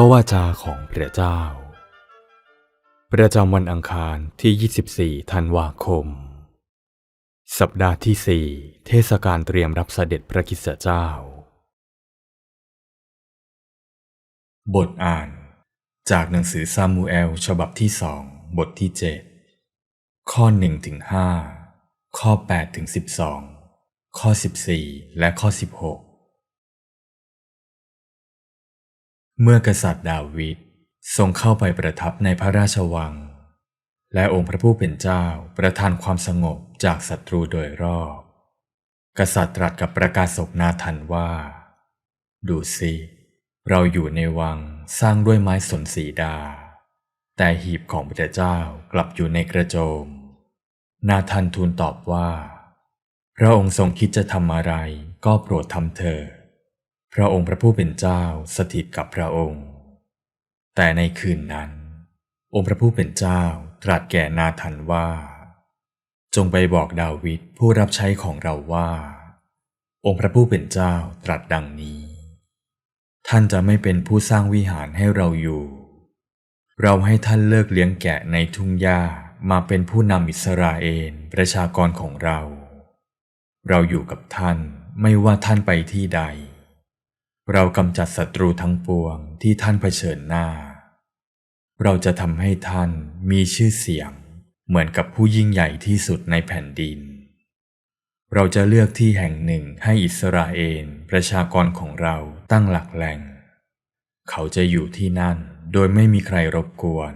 ระวาจาของพระเจ้า ประจำวันอังคารที่ 24 ธันวาคม สัปดาห์ที่ 4 เทศกาลเตรียมรับเสด็จพระคิสเจ้า บทอ่าน จากหนังสือซามูเอล ฉบับที่สองบทที่ 7 ข้อ1ถึง5ข้อ8ถึง12 ข้อ 14 และข้อ 16 เมื่อกษัตริย์ดาวิดทรงเข้าไปประทับในพระราชวัง และองค์พระผู้เป็นเจ้าประทานความสงบจากศัตรูโดยรอบ กษัตริย์ตรัสกับประกาศกนาทันว่า ดูสิเราอยู่ในวังสร้างด้วยไม้สนสีดา แต่หีบของพระเจ้ากลับอยู่ในกระโจม นาทันทูลตอบว่า พระองค์ทรงคิดจะทำอะไรก็โปรดทำเถิด พระองค์พระผู้เป็นเจ้าสถิตกับพระองค์ แต่ในคืนนั้น องค์พระผู้เป็นเจ้าตรัสแก่นาทันว่า จงไปบอกดาวิดผู้รับใช้ของเราว่า องค์พระผู้เป็นเจ้าตรัสดังนี้ ท่านจะไม่เป็นผู้สร้างวิหารให้เราอยู่ เราให้ท่านเลิกเลี้ยงแกะในทุ่งหญ้ามาเป็นผู้นำอิสราเอลประชากรของเรา เราอยู่กับท่านไม่ว่าท่านไปที่ใด เรากำจัดศัตรูทั้งปวงที่ท่านเผชิญหน้า เราจะทำให้ท่านมีชื่อเสียง เหมือนกับผู้ยิ่งใหญ่ที่สุดในแผ่นดิน เราจะเลือกที่แห่งหนึ่งให้อิสราเอลประชากรของเราตั้งหลักแหล่ง เขาจะอยู่ที่นั่นโดยไม่มีใครรบกวน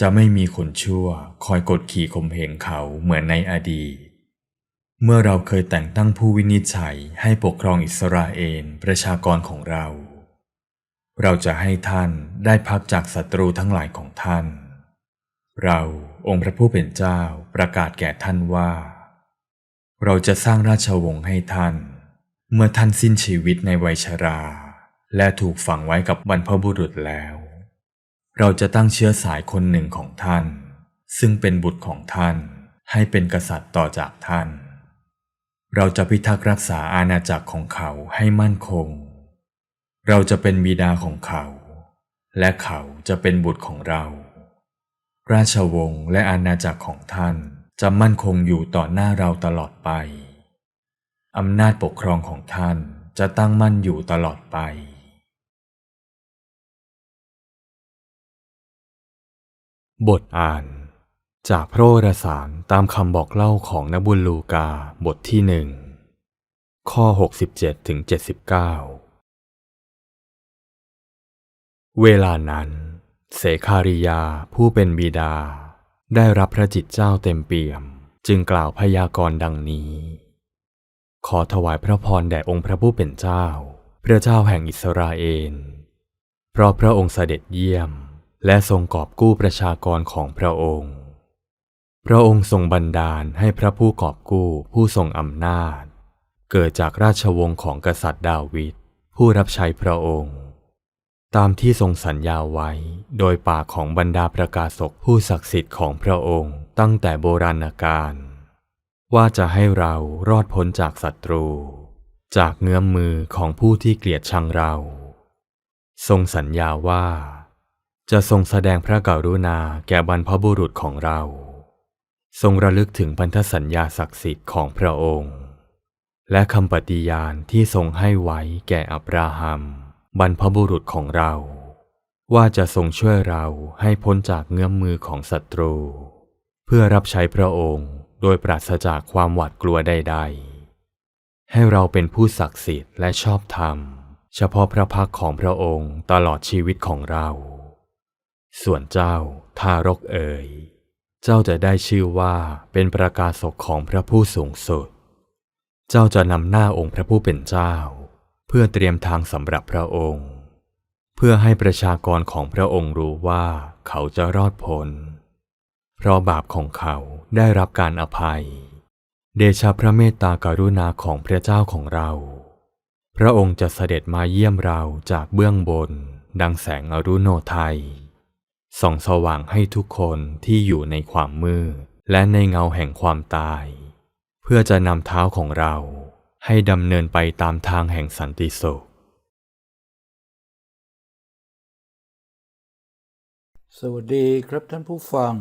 จะไม่มีคนชั่วคอยกดขี่ข่มเหงเขาเหมือนในอดีต เมื่อเราเคยแต่งตั้งผู้วินิจฉัยให้ปกครองอิสราเอลประชากรของเรา เราจะให้ท่านได้พักจากศัตรูทั้งหลายของท่าน เราองค์พระผู้เป็นเจ้าประกาศแก่ท่านว่า เราจะสร้างราชวงศ์ให้ท่าน เมื่อท่านสิ้นชีวิตในวัยชรา และถูกฝังไว้กับบรรพบุรุษแล้ว เราจะตั้งเชื้อสายคนหนึ่งของท่าน ซึ่งเป็นบุตรของท่านให้เป็นกษัตริย์ต่อจากท่าน เราจะพิทักษ์รักษาอาณาจักรของเขาให้มั่นคง เราจะเป็นบิดาของเขา และเขาจะเป็นบุตรของเรา ราชวงศ์และอาณาจักรของท่านจะมั่นคงอยู่ต่อหน้าเราตลอดไป อำนาจปกครองของท่านจะตั้งมั่นอยู่ตลอดไป บทอ่าน จากพระโอรสารตามคำบอกเล่าของนบุญลูกาบทที่หนึ่งข้อ 67ถึง79 เวลานั้น เสคาริยาผู้เป็นบิดา ได้รับพระจิตเจ้าเต็มเปี่ยม จึงกล่าวพยากรณ์ดังนี้ ขอถวายพระพรแด่องค์พระผู้เป็นเจ้า พระเจ้าแห่งอิสราเอล เพราะพระองค์เสด็จเยี่ยม และทรงกอบกู้ประชากรของพระองค์ พระองค์ทรงบันดาลให้พระผู้กอบกู้ผู้ทรงอำนาจ เกิดจากราชวงศ์ของกษัตริย์ดาวิดผู้รับใช้พระองค์ ตามที่ทรงสัญญาไว้โดยปากของบรรดาประกาศกผู้ศักดิ์สิทธิ์ของพระองค์ตั้งแต่โบราณกาลว่าจะให้เรารอดพ้นจากศัตรู จากเงื้อมมือของผู้ที่เกลียดชังเรา ทรงสัญญาว่า จะทรงแสดงพระกรุณาแก่บรรพบุรุษของเรา ทรงระลึกถึงพันธสัญญาศักดิ์สิทธิ์ของพระองค์ และคำปฏิญาณที่ทรงให้ไว้แก่อับราฮัม บรรพบุรุษของเรา ว่าจะทรงช่วยเราให้พ้นจากเงื้อมมือของศัตรู เพื่อรับใช้พระองค์โดยปราศจากความหวาดกลัวใด ๆ ให้เราเป็นผู้ศักดิ์สิทธิ์และชอบธรรม เฉพาะพระพักของพระองค์ตลอดชีวิตของเรา ส่วนเจ้าทารกเอ๋ย เจ้าจะได้ชื่อว่าเป็นประกาศกของพระผู้สูงสุด เจ้าจะนำหน้าองค์พระผู้เป็นเจ้า เพื่อเตรียมทางสำหรับพระองค์ เพื่อให้ประชากรของพระองค์รู้ว่าเขาจะรอดพ้น เพราะบาปของเขาได้รับการอภัย เดชะพระเมตตากรุณาของพระเจ้าของเรา พระองค์จะเสด็จมาเยี่ยมเราจากเบื้องบน ดังแสงอรุโนไทย ส่องสว่างให้ทุกคนที่อยู่ในความมืดและในเงาแห่งความตาย เพื่อจะนำเท้าของเราให้ดำเนินไปตามทางแห่งสันติสุข สวัสดีครับท่านผู้ฟัง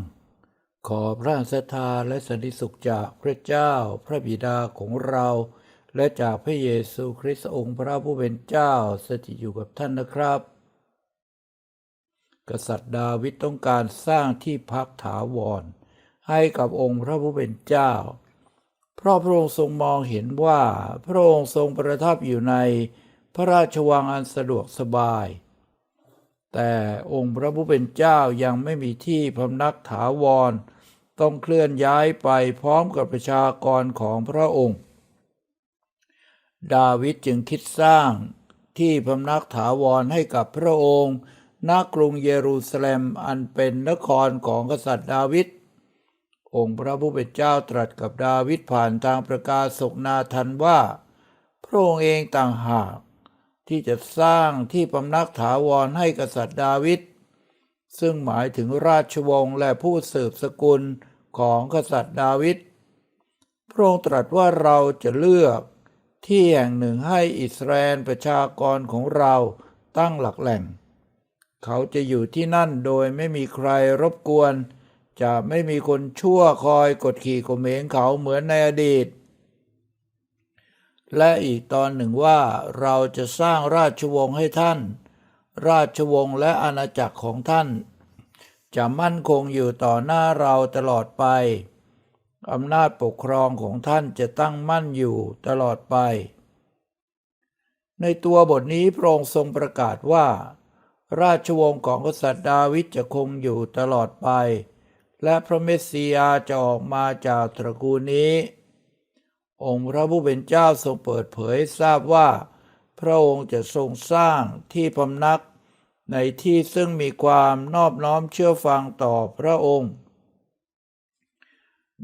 ขอพระศรัทธาและสันติสุขจากพระเจ้าพระบิดาของเรา และจากพระเยซูคริสต์องค์พระผู้เป็นเจ้าสถิตอยู่กับท่านนะครับ กษัตริย์ดาวิดต้องการสร้างที่พักถาวร ให้กับองค์พระผู้เป็นเจ้า เพราะพระองค์ทรงมองเห็นว่า พระองค์ทรงประทับอยู่ในพระราชวังอันสะดวกสบาย แต่องค์พระผู้เป็นเจ้ายังไม่มีที่พำนักถาวร ต้องเคลื่อนย้ายไปพร้อมกับประชากรของพระองค์ ดาวิดจึงคิดสร้างที่พำนักถาวรให้กับพระองค์ ณกรุงเยรูซาเล็มอันเป็นนครของกษัตริย์ดาวิด องค์พระผู้เป็นเจ้าตรัสกับดาวิดผ่านทางประกาศกนาทันว่า พระองค์เองต่างหาก ที่จะสร้างที่พำนักถาวรให้กษัตริย์ดาวิด ซึ่งหมายถึงราชวงศ์และผู้สืบสกุลของกษัตริย์ดาวิด พระองค์ตรัสว่าเราจะเลือกที่แห่งหนึ่งให้อิสราเอลประชากรของเราตั้งหลักแหล่ง เขาจะอยู่ที่นั่นโดยไม่มีใครรบกวน จะไม่มีคนชั่วคอยกดขี่ข่มเหงเขาเหมือนในอดีต และอีกตอนหนึ่งว่าเราจะสร้างราชวงศ์ให้ท่าน ราชวงศ์และอาณาจักรของท่าน จะมั่นคงอยู่ต่อหน้าเราตลอดไปอำนาจปกครองของท่านจะตั้งมั่นอยู่ตลอดไป ในตัวบทนี้พระองค์ทรงประกาศว่า ราชวงศ์ของกษัตริย์ดาวิดจะคงอยู่ตลอดไป และพระเมสสิยาจะออกมาจากตระกูลนี้ องค์พระผู้เป็นเจ้าทรงเปิดเผยทราบว่า พระองค์จะทรงสร้างที่พำนัก ในที่ซึ่งมีความนอบน้อมเชื่อฟังต่อพระองค์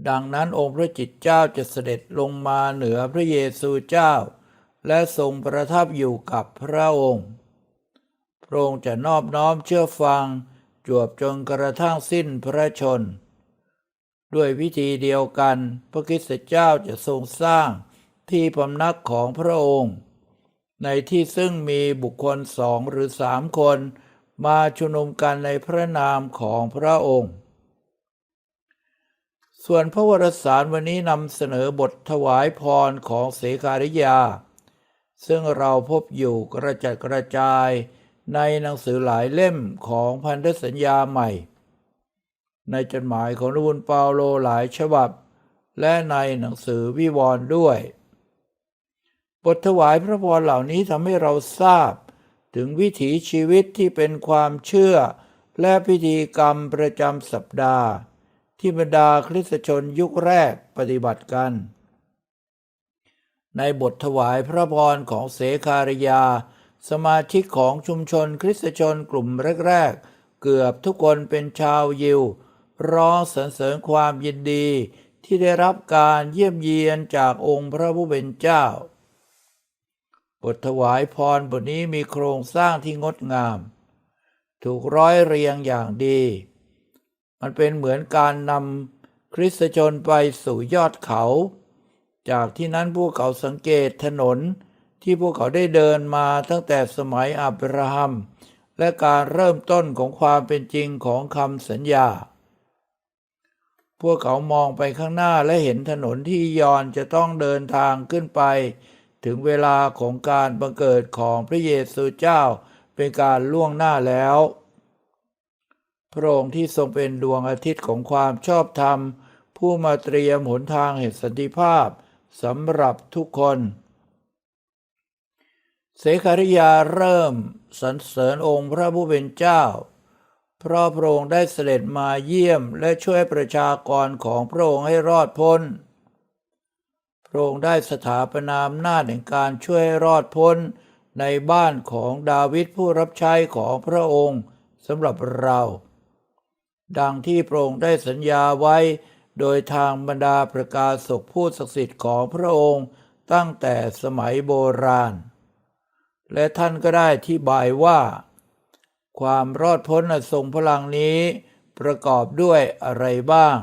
ดังนั้นองค์พระจิตเจ้าจะเสด็จลงมาเหนือพระเยซูเจ้า และทรงประทับอยู่กับพระองค์ ระองค์จะนอบน้อมเชื่อฟัง จวบจนกระทั่งสิ้นพระชน ด้วยวิธีเดียวกัน พระคริสตเจ้าจะทรงสร้างที่พำนักของพระองค์ ในที่ซึ่งมีบุคคลสองหรือสามคน มาชุมนุมกันในพระนามของพระองค์ ส่วนพระวรสารวันนี้นำเสนอบทถวายพรของเสขาริยา ซึ่งเราพบอยู่กระจัดกระจาย ในหนังสือหลายเล่มของพันธสัญญาใหม่ ในจดหมายของนบุญเปาโลหลายฉบับ และในหนังสือวิวรณ์ด้วย บทถวายพระพรเหล่านี้ทำให้เราทราบ ถึงวิถีชีวิตที่เป็นความเชื่อ และพิธีกรรมประจำสัปดาห์ ที่บรรดาคริสตชนยุคแรกปฏิบัติกัน ในบทถวายพระพรของเสคาริยา สมาชิกของชุมชนคริสตชนกลุ่มแรก ๆ เกือบทุกคนเป็นชาวยิวร้องสรรเสริญความยินดี ที่ได้รับการเยี่ยมเยียนจากองค์พระผู้เป็นเจ้า บทถวายพรบทนี้มีโครงสร้างที่งดงาม ถูกร้อยเรียงอย่างดี มันเป็นเหมือนการนำคริสตชนไปสู่ยอดเขา จากที่นั้นพวกเขาสังเกตถนน ที่พวกเขาได้เดินมาตั้งแต่สมัยอับราฮัม และการเริ่มต้นของความเป็นจริงของคำสัญญา พวกเขามองไปข้างหน้าและเห็นถนนที่ยอนจะต้องเดินทางขึ้นไป ถึงเวลาของการบังเกิดของพระเยซูเจ้าเป็นการล่วงหน้าแล้ว พระองค์ที่ทรงเป็นดวงอาทิตย์ของความชอบธรรม ผู้มาเตรียมหนทางแห่งสันติภาพสำหรับทุกคน เสขาริยาเริ่มสรรเสริญองค์พระผู้เป็นเจ้า เพราะพระองค์ได้เสด็จมาเยี่ยมและช่วยประชากรของพระองค์ให้รอดพ้น พระองค์ได้สถาปนาอำนาแห่งการช่วยให้รอดพ้นในบ้านของดาวิดผู้รับใช้ของพระองค์สำหรับเรา ดังที่พระองค์ได้สัญญาไว้ โดยทางบรรดาประกาศกผู้ศักดิ์สิทธิ์ของพระองค์ตั้งแต่สมัยโบราณ และท่านก็ได้ที่บายว่า ความรอดพ้นอันทรงพลังนี้ ประกอบด้วยอะไรบ้าง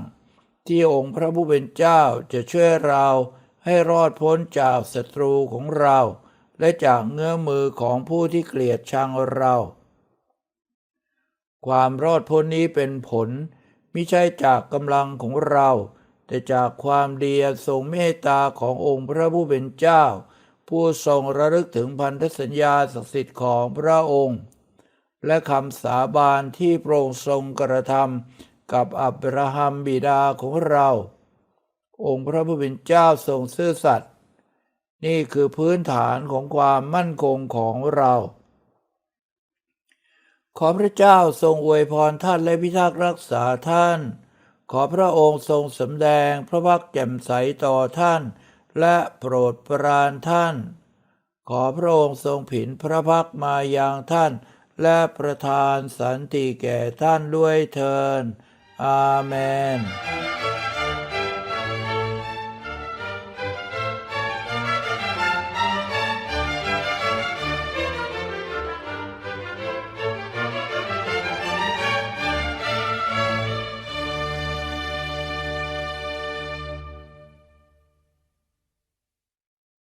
ที่องค์พระผู้เป็นเจ้าจะช่วยเราให้รอดพ้นจากศัตรูของเรา และจากเงื้อมือของผู้ที่เกลียดชังเรา ความรอดพ้นนี้เป็นผลมิใช่จากกำลังของเรา แต่จากความดีอันทรงเมตตาขององค์พระผู้เป็นเจ้า ผู้ทรงระลึกถึงพันธสัญญาศักดิ์สิทธิ์ของพระองค์ และคำสาบานที่พระองค์ทรงกระทำกับอับราฮัมบิดาของเรา องค์พระผู้เป็นเจ้าทรงซื่อสัตย์นี่คือพื้นฐานของความมั่นคงของเรา ขอพระเจ้าทรงอวยพรท่านและพิทักษ์รักษาท่าน ขอพระองค์ทรงสำแดงพระพักตร์แจ่มใสต่อท่าน และโปรดปรานท่าน ขอพระองค์ทรงผินพระพักมาอย่างท่าน และประทานสันติแก่ท่านด้วยเทินอาเมน